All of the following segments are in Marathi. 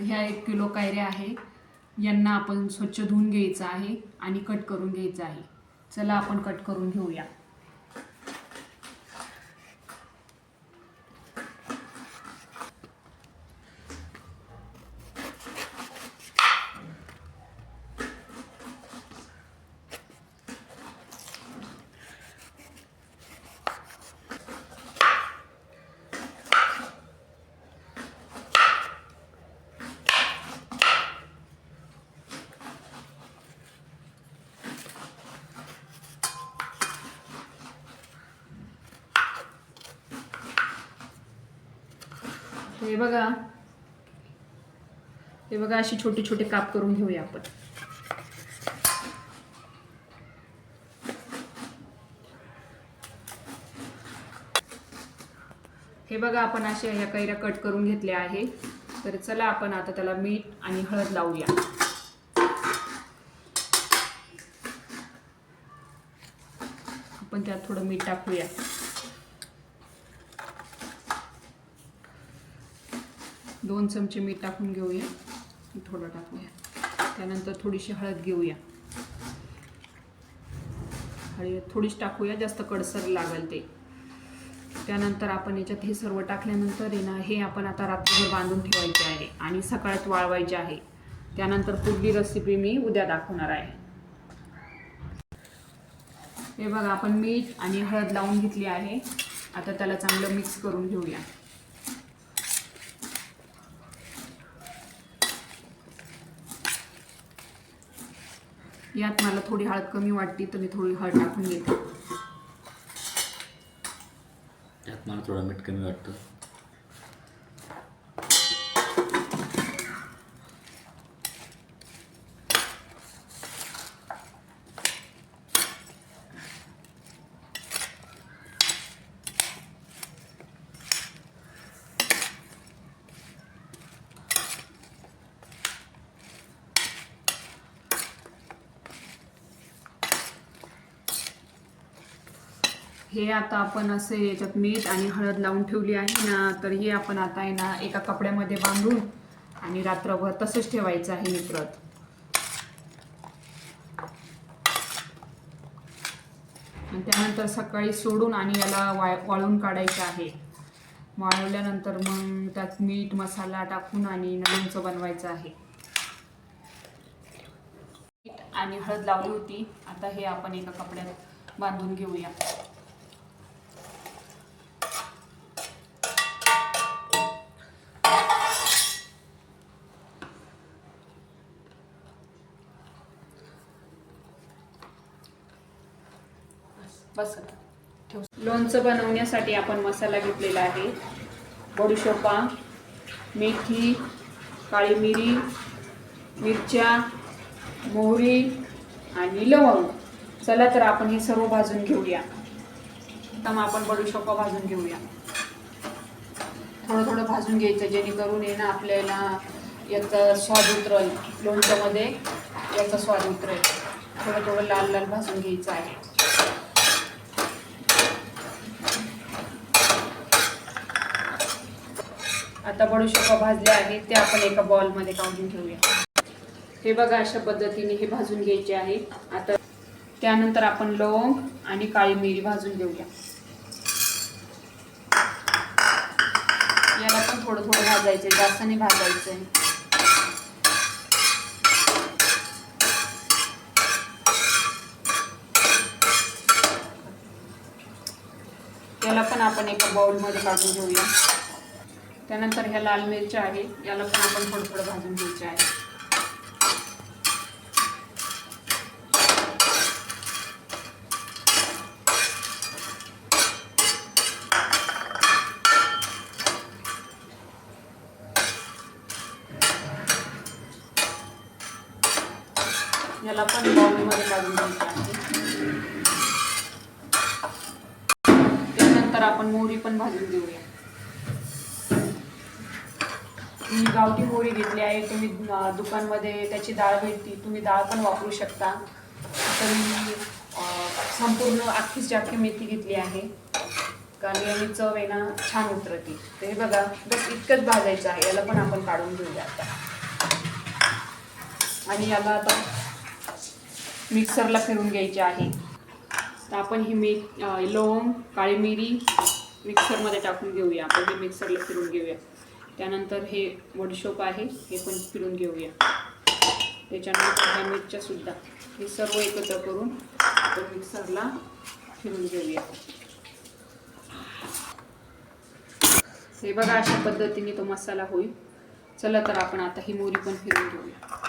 ह्या एक किलो कायऱ्या आहे. यांना आपण स्वच्छ धुवून घ्यायचं आहे आणि कट करून घ्यायचं आहे. चला आपण कट करून घेऊया. हे बघा. हे बघा अशी छोटे छोटे काप करून घेऊया आपण. हे बघा आपण अशा ह्या कैऱ्या कट करून घेतल्या आहे. तर चला आपण आता त्याला मीठ आणि हळद लावूया. आपण त्यात थोडं मीठ टाकूया. दोन चमचे मीठ टाकून घेऊया. थोडं टाकूया. त्यानंतर थोडीशी हळद घेऊया. हळद थोडीच टाकूया जास्त कडसर लागेल ते. त्यानंतर आपण याच्यात हे सर्व टाकल्यानंतर आहे ना हे आपण आता रात्रभर बांधून ठेवायचे आहे आणि सकाळात वाळवायचे आहे. त्यानंतर पुढली रेसिपी मी उद्या दाखवणार आहे. हे बघा आपण मीठ आणि हळद लावून घेतली आहे. आता त्याला चांगलं मिक्स करून घेऊया. यात मला थोडी हळद कमी वाटली तर मी थोडी हळद टाकून घेते. यात मला थोडं मीठ कमी वाटतं. हे आता आपण असे याच्यात मीठ आणि हळद लावून ठेवली आहे ना तर हे आपण आता आहे ना एका कपड्यामध्ये बांधून आणि रात्रभर तसंच ठेवायचं आहे नित्रत आणि त्यानंतर सकाळी सोडून आणि याला वाळ वाळून काढायचं आहे. वाळवल्यानंतर मग त्यात मीठ मसाला टाकून आणि लोणचं बनवायचं आहे. मीठ आणि हळद लावली होती. आता हे आपण एका कपड्यात बांधून घेऊया. बस ठेव. लोणचं बनवण्यासाठी आपण मसाला घेतलेला आहे. बडीशोपा मेथी काळी मिरी मिरच्या मोहरी आणि लवंग. चला तर आपण हे सर्व भाजून घेऊया. आता मग आपण बडीशोपा भाजून घेऊया. थोडं थोडं भाजून घ्यायचं जेणेकरून आहे ना आपल्याला याचा स्वाद उतरल. लोणच्यामध्ये याचा स्वाद उतरेल. थोडं थोडं लाल लाल भाजून घ्यायचं आहे. आता बडीशोपा भाजले आहे ते आपण एका बॉलमध्ये काढून घेऊया हे बघा अशा पद्धतीने हे भाजून घ्यायचे आहे. आता त्यानंतर आपण लवंग आणि काळी मिरी भाजून घेऊया. याला पण थोडं थोडं भाजायचंय जास्त नाही भाजायचंय. याला पण आपण एका बाउलमध्ये काढून घेऊया. त्यानंतर ह्या लाल मिरच्या आहे याला पण आपण थोडं थोडं भाजून घ्यायचे आहे. याला पण बाउलमध्ये काढून घ्यायचे आहे. त्यानंतर आपण मोहरी पण भाजून घेऊया. मी गावठी मोहरी घेतली आहे तुम्ही दुकानमध्ये त्याची डाळ भेटती तुम्ही डाळ पण वापरू शकता. तर मी संपूर्ण अख्खीच जाखी मेथी घेतली आहे. कारण याने चव आहे ना छान उतरती. तर हे बघा बस इतकंच भाजायचं आहे. याला पण आपण काढून घेऊया आता. आणि याला आता मिक्सरला फिरून घ्यायचे आहे. तर आपण ही मी लवंग काळी मिरी मिक्सरमध्ये टाकून घेऊया. आपण हे मिक्सरला फिरून घेऊया. त्यानंतर हे वडशोप आहे हे पण फिरून घेऊया. त्याच्यानंतर ह्या मिरच्या सुद्धा हे सर्व एकत्र करून आपण मिक्सरला फिरून घेऊया. हे बघा अशा पद्धतीने तो मसाला होईल. चला तर आपण आता ही मोरी पण फिरून घेऊया.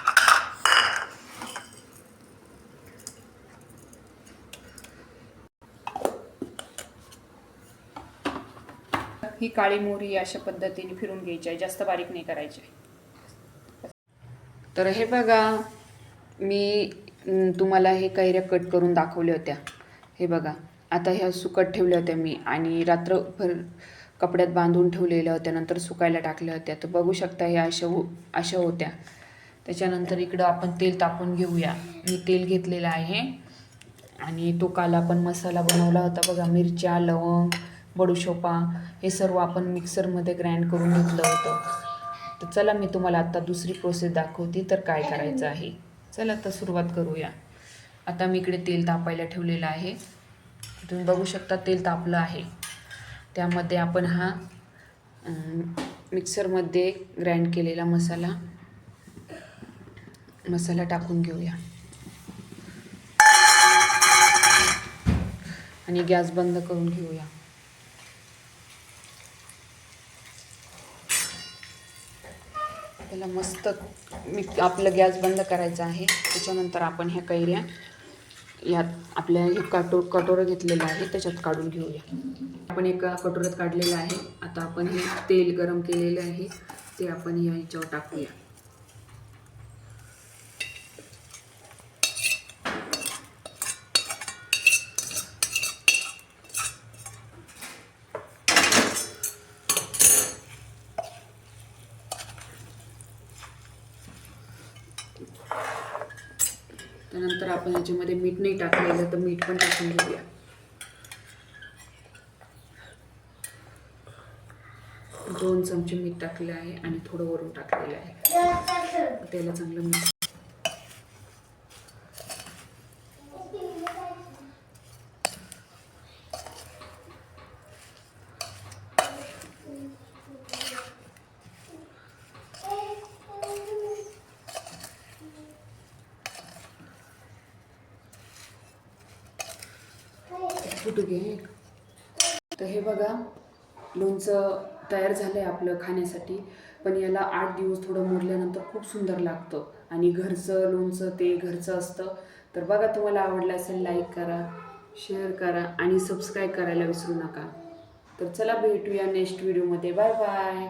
ही काळी मोहरी अशा पद्धतीने फिरून घ्यायची आहे जास्त बारीक नाही करायची. तर हे बघा मी तुम्हाला हे कैऱ्या कट करून दाखवल्या होत्या. हे बघा आता ह्या सुकट ठेवल्या होत्या मी आणि रात्रभर कपड्यात बांधून ठेवलेल्या होत्या नंतर सुकायला टाकल्या होत्या. तर बघू शकता ह्या अशा हो अशा होत्या. त्याच्यानंतर इकडं आपण तेल तापून घेऊया. मी तेल घेतलेलं आहे आणि तो काल आपण मसाला बनवला होता बघा मिरच्या लवंग बडूशोपा हे सर्व आपण मिक्सरमध्ये ग्राइंड करून घेतलं होतं. तर चला मी तुम्हाला आता दुसरी प्रोसेस दाखवते तर काय करायचं आहे. चला तर सुरुवात करूया. आता मी इकडे तेल तापायला ठेवलेलं आहे. तुम्ही बघू शकता तेल तापलं आहे. त्यामध्ये आपण हा मिक्सरमध्ये ग्राइंड केलेला मसाला मसाला टाकून घेऊया. आणि गॅस बंद करून घेऊया. त्याला मस्त मी आपलं गॅस बंद करायचा आहे. त्याच्यानंतर आपण ह्या कैऱ्या यात आपल्या हे कटो कटोरं घेतलेलं आहे त्याच्यात काढून घेऊया. आपण एका कटोऱ्यात काढलेलं आहे. आता आपण हे तेल गरम केलेलं आहे. ते आपण या ह्याच्यावर टाकूया. त्यानंतर आपण याच्यामध्ये मीठ नाही टाकलेलं तर मीठ पण टाकून घेऊया. दोन चमचे मीठ टाकले आहे आणि थोडं वरून टाकलेलं आहे. त्याला चांगलं मीठ फुटू घे तर हे बघा लोणचं तयार झालं आहे आपलं खाण्यासाठी पण याला आठ दिवस थोडं मुरल्यानंतर खूप सुंदर लागतं. आणि घरचं लोणचं ते घरचं असतं. तर बघा तुम्हाला आवडलं असेल लाईक करा शेअर करा आणि सबस्क्राईब करायला विसरू नका. तर चला भेटूया नेक्स्ट व्हिडिओमध्ये बाय बाय